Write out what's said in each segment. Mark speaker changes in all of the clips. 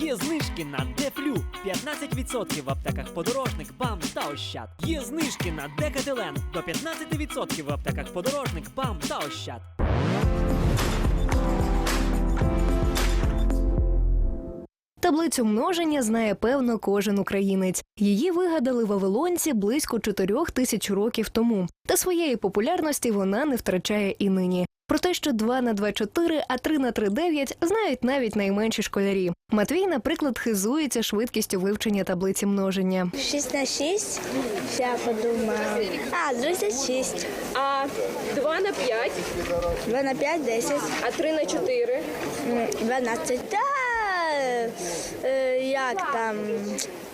Speaker 1: Є знижки на Дефлю 15% в аптеках подорожник, БАМ та Ощад. Є знижки на Декателен до 15% в аптеках подорожник, БАМ та Ощад.
Speaker 2: Таблицю множення знає певно кожен українець. Її вигадали вавилонці близько чотирьох тисяч років тому. Та своєї популярності вона не втрачає і нині. Про те, що 2 на 2 – 4, а 3 на 3 – 9 знають навіть найменші школярі. Матвій, наприклад, хизується швидкістю вивчення таблиці множення.
Speaker 3: 6 на 6. Я подумаю. А, 36.
Speaker 4: А 2 на 5,
Speaker 3: 2 на 5, 10.
Speaker 4: а 3 на 4.
Speaker 3: М, 12. Та, як там?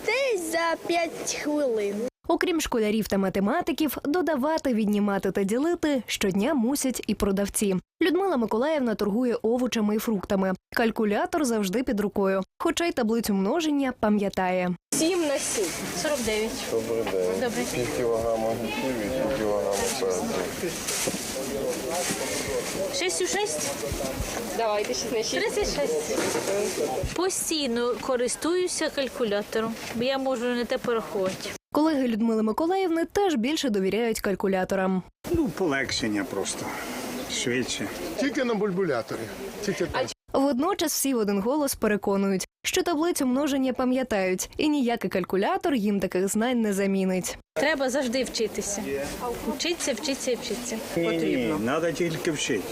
Speaker 3: Десь за 5 хвилин.
Speaker 2: Окрім школярів та математиків, додавати, віднімати та ділити щодня мусять і продавці. Людмила Миколаївна торгує овочами і фруктами. Калькулятор завжди під рукою, хоча й таблицю множення пам'ятає.
Speaker 4: 7 на 7.
Speaker 5: 49.
Speaker 6: Добрий день.
Speaker 5: Добрий.
Speaker 6: Пів кілограма огірків і пів кілограма перцю.
Speaker 5: 6 у 6?
Speaker 4: Давайте 6 на 6.
Speaker 5: 36. Постійно користуюся калькулятором, бо я можу не те порахувати.
Speaker 2: Колеги Людмили Миколаївни теж більше довіряють калькуляторам.
Speaker 7: Ну, полегшення просто. Швидше.
Speaker 8: Тільки на бульбуляторі. Тільки так.
Speaker 2: Водночас всі в один голос переконують, що таблицю множення пам'ятають, і ніякий калькулятор їм таких знань не замінить.
Speaker 5: Треба завжди вчитися. Вчитися, вчитися і вчитися.
Speaker 7: Ні, ні, треба тільки вчити.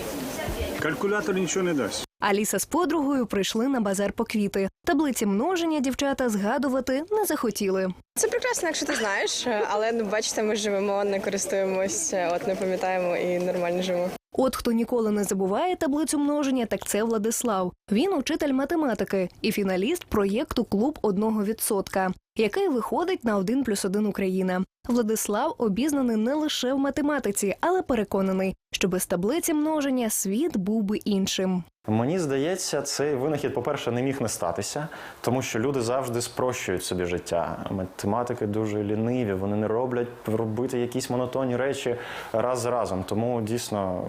Speaker 7: Калькулятор нічого не дасть.
Speaker 2: Аліса з подругою прийшли на базар по квіти. Таблиці множення дівчата згадувати не захотіли.
Speaker 9: Це прекрасно, якщо ти знаєш, але ну бачите, ми живемо, не користуємося, от не пам'ятаємо і нормально живемо.
Speaker 2: От хто ніколи не забуває таблицю множення, так це Владислав. Він учитель математики і фіналіст проєкту Клуб одного відсотка, який виходить на 1 плюс 1 Україна. Владислав обізнаний не лише в математиці, але переконаний, що без таблиці множення світ був би іншим.
Speaker 10: Мені здається, цей винахід, по-перше, не міг не статися, тому що люди завжди спрощують собі життя. Математики дуже ліниві, вони не роблять робити якісь монотонні речі раз за разом. Тому дійсно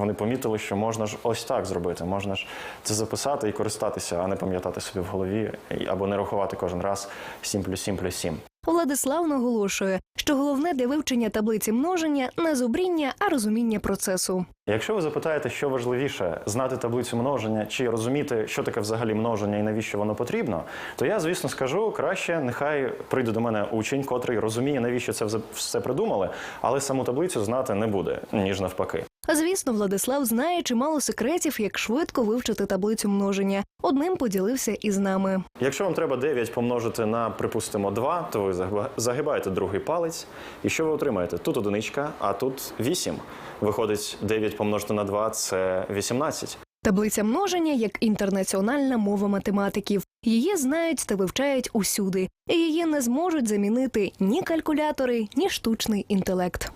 Speaker 10: вони помітили, що можна ж ось так зробити. Можна ж це записати і користатися, а не пам'ятати собі в голові або не рахувати кожен раз 7 плюс 7 плюс 7.
Speaker 2: Владислав наголошує, що головне для вивчення таблиці множення не зубріння, а розуміння процесу.
Speaker 10: Якщо ви запитаєте, що важливіше знати таблицю множення чи розуміти, що таке взагалі множення і навіщо воно потрібно, то я, звісно, скажу краще, нехай прийде до мене учень, котрий розуміє, навіщо це все придумали, але саму таблицю знати не буде, ніж навпаки.
Speaker 2: Звісно, Владислав знає чимало секретів, як швидко вивчити таблицю множення. Одним поділився із нами.
Speaker 10: Якщо вам треба 9 помножити на, припустимо, 2, то ви загиба- загибаєте другий палець. І що ви отримаєте? Тут одиничка, а тут 8. Виходить, 9 помножити на 2 – це 18.
Speaker 2: Таблиця множення як інтернаціональна мова математиків. Її знають та вивчають усюди, і її не зможуть замінити ні калькулятори, ні штучний інтелект.